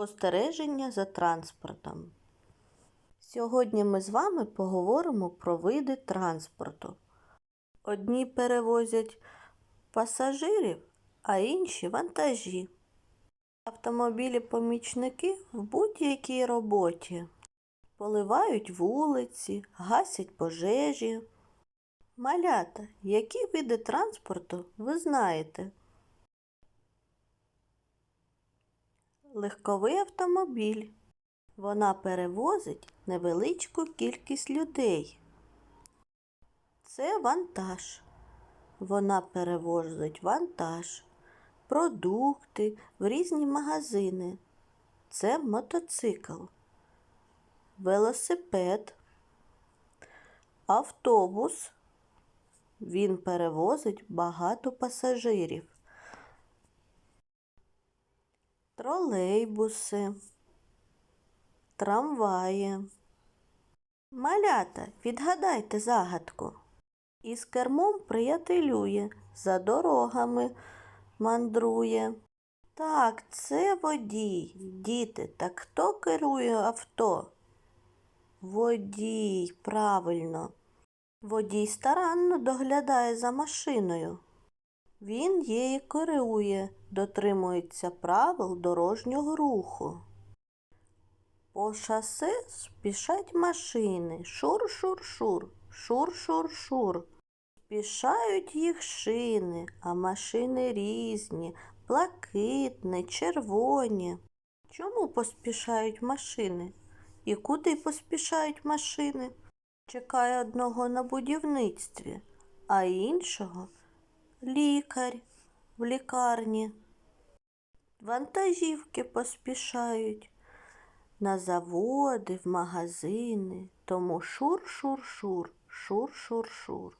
Спостереження за транспортом. Сьогодні ми з вами поговоримо про види транспорту. Одні перевозять пасажирів, а інші вантажі. Автомобілі-помічники в будь-якій роботі. Поливають вулиці, гасять пожежі. Малята, які види транспорту ви знаєте? Легковий автомобіль. Вона перевозить невеличку кількість людей. Це вантаж. Вона перевозить вантаж, продукти в різні магазини. Це мотоцикл, велосипед, автобус. Він перевозить багато пасажирів тролейбуси, трамваї. Малята, відгадайте загадку. Із кермом приятелює, за дорогами мандрує. Так, це водій, діти. Так хто керує авто? Водій, правильно. Водій старанно доглядає за машиною. Він її керує, дотримується правил дорожнього руху. По шосе спішать машини. Шур-шур-шур, шур-шур-шур. Спішають їх шини, а машини різні, блакитні, червоні. Чому поспішають машини? І куди поспішають машини? Чекає одного на будівництві, а іншого лікар в лікарні. Вантажівки поспішають на заводи, в магазини, тому шур-шур-шур, шур-шур-шур.